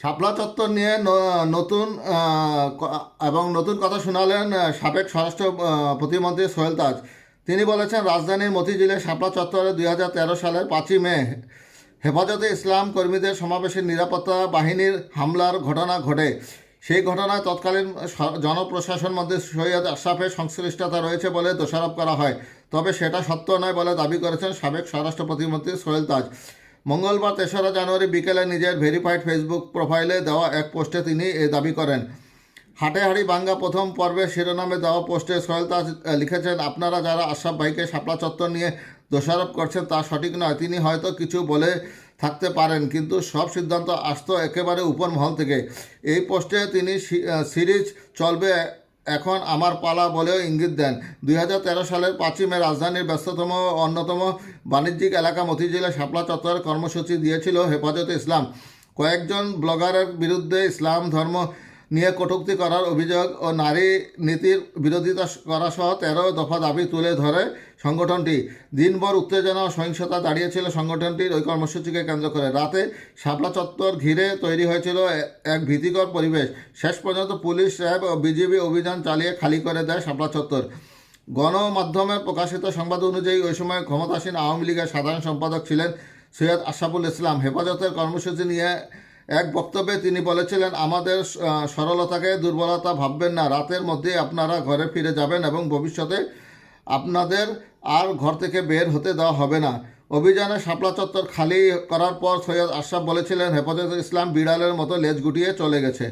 শাপলা চত্বর নিয়ে নতুন এবং নতুন কথা শোনালেন সাবেক স্বরাষ্ট্র প্রতিমন্ত্রী সোহেল তাজ। তিনি বলেছেন, রাজধানীর মতিঝিলে শাপলা চত্বরে দুই হাজার তেরো সালের পাঁচই মে হেফাজতে ইসলাম কর্মীদের সমাবেশের নিরাপত্তা বাহিনীর হামলার ঘটনা ঘটে। সেই ঘটনায় তৎকালীন জনপ্রশাসন মন্ত্রী সৈয়দ আশরাফের সংশ্লিষ্টতা রয়েছে বলে দোষারোপ করা হয়। তবে সেটা সত্য নয় বলে দাবি করেছেন সাবেক স্বরাষ্ট্র প্রতিমন্ত্রী সোহেল তাজ। মঙ্গলবার তেসরা জানুয়ারি বিকেলে নিজের ভেরিফাইড ফেসবুক প্রোফাইলে দেওয়া এক পোস্টে তিনি এ দাবি করেন। হাটে হাড়ি বাঙ্গা প্রথম পর্বের শিরোনামে দেওয়া পোস্টে সোহেল তাজ লিখেছেন, আপনারা যারা আশরাফ ভাইকে শাপলা চত্বর নিয়ে দোষারোপ করছেন তা সঠিক নয়। তিনি হয়তো কিছু বলে থাকতে পারেন, কিন্তু সব সিদ্ধান্ত আসতো একেবারে উপর মহল থেকে। এই পোস্টে তিনি সিরিজ চলবে এখন আমার পালা বলেও ইঙ্গিত দেন। দুই হাজার তেরো সালের পাঁচই মে রাজধানীর ব্যস্ততম অন্যতম বাণিজ্যিক এলাকা মতিঝিলে শাপলা চত্বরের কর্মসূচি দিয়েছিল হেফাজতে ইসলাম। কয়েকজন ব্লগারের বিরুদ্ধে ইসলাম ধর্ম নিয়ে কটুক্তি করার অভিযোগ ও নারী নীতির বিরোধিতা করা সহ তেরো দফা দাবি তুলে ধরে সংগঠনটি। দিনভর উত্তেজনা ও সহিংসতা দাঁড়িয়েছিল সংগঠনটির ওই কর্মসূচিকে কেন্দ্র করে। রাতে শাপলা চত্বর ঘিরে তৈরি হয়েছিল এক ভীতিকর পরিবেশ। শেষ পর্যন্ত পুলিশ, র্যাব ও বিজিবি অভিযান চালিয়ে খালি করে দেয় শাপলা চত্বর। গণমাধ্যমে প্রকাশিত সংবাদ অনুযায়ী ওই সময় ক্ষমতাসীন আওয়ামী লীগের সাধারণ সম্পাদক ছিলেন সৈয়দ আশাফুল ইসলাম। হেফাজতের কর্মসূচি নিয়ে এক বক্তব্যে তিনি বলেছিলেন, আমাদের সরলতাকে দুর্বলতা ভাববেন না। রাতের মধ্যে আপনারা ঘরে ফিরে যাবেন এবং ভবিষ্যতে আপনাদের আর ঘর থেকে বের হতে দেওয়া হবে না। অভিযানে শাপলা চত্বর খালি করার পর সৈয়দ আশরাফ বলেছিলেন, হেফাজত ইসলাম বিড়ালের মতো লেজ গুটিয়ে চলে গেছে।